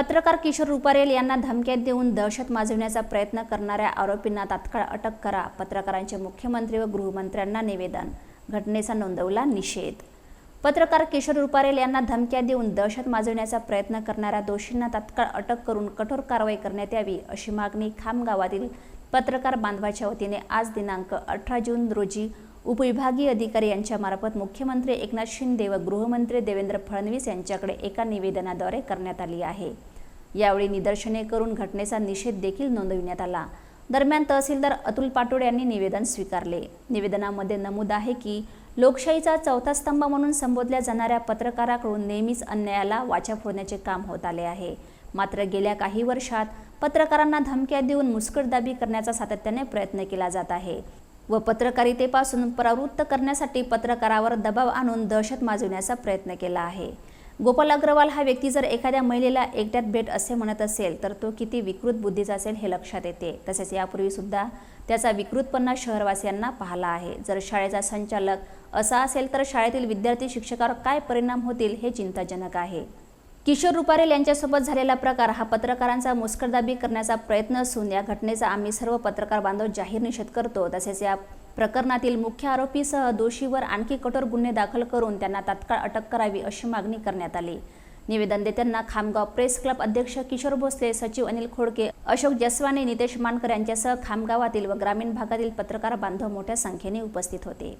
पत्रकार किशोर रुपारेल यांना धमक्यात देऊन दहशत माजवण्याचा प्रयत्न करणाऱ्या आरोपींना तात्काळ अटक करा पत्रकारांचे मुख्यमंत्री व गृहमंत्र्यांना निवेदन घटनेचा नोंदवला निषेध. पत्रकार किशोर रुपारेल यांना धमक्या देऊन दहशत माजवण्याचा प्रयत्न करणाऱ्या दोषींना तात्काळ अटक करून कठोर कारवाई करण्यात यावी अशी मागणी खाम गावातील पत्रकार बांधवाच्या वतीने आज दिनांक अठरा जून रोजी उपविभागीय अधिकारी यांच्यामार्फत मुख्यमंत्री एकनाथ शिंदे व गृहमंत्री देवेंद्र फडणवीस यांच्याकडे एका निवेदनाद्वारे करण्यात आली आहे. यावेळी निदर्शने करून घटनेचा निषेध देखील नोंदविण्यात आला. दरम्यान तहसीलदार अतुल पाटोड यांनी निवेदन स्वीकारले. निवेदनामध्ये नमूद आहे की लोकशाहीचा चौथा स्तंभ म्हणून संबोधल्या जाणाऱ्या पत्रकाराकडून नेहमीच अन्यायाला वाचा फोडण्याचे काम होत आले आहे. मात्र गेल्या काही वर्षात पत्रकारांना धमक्या देऊन मुस्कटदाबी करण्याचा सातत्याने प्रयत्न केला जात आहे व पत्रकारितेपासून प्रवृत्त करण्यासाठी पत्रकारावर दबाव आणून दहशत माजवण्याचा प्रयत्न केला आहे. गोपाल अग्रवाल हा व्यक्ती जर एखाद्या महिलेला एकट्यात भेट असे म्हणत असेल तर तो किती विकृत बुद्धीचा असेल हे लक्षात येते. तसेच यापूर्वी सुद्धा त्याचा विकृतपणा शहरवासियांना पाहला आहे. जर शाळेचा संचालक असा असेल तर शाळेतील विद्यार्थी शिक्षकावर काय परिणाम होतील हे चिंताजनक आहे. किशोर रुपारेल यांच्यासोबत झालेला प्रकार हा पत्रकारांचा मुस्करदाबी करण्याचा प्रयत्न असून या घटनेचा आम्ही सर्व पत्रकार बांधव जाहीर निषेध करतो. तसेच या प्रकरणातील मुख्य आरोपीसह दोषीवर आणखी कठोर गुन्हे दाखल करून त्यांना तात्काळ अटक करावी अशी मागणी करण्यात आली. निवेदन देताना खामगाव प्रेस क्लब अध्यक्ष किशोर भोसले सचिव अनिल खोडके अशोक जसवाने नितेश मानकर यांच्यासह खामगावातील व ग्रामीण भागातील पत्रकार बांधव मोठ्या संख्येने उपस्थित होते.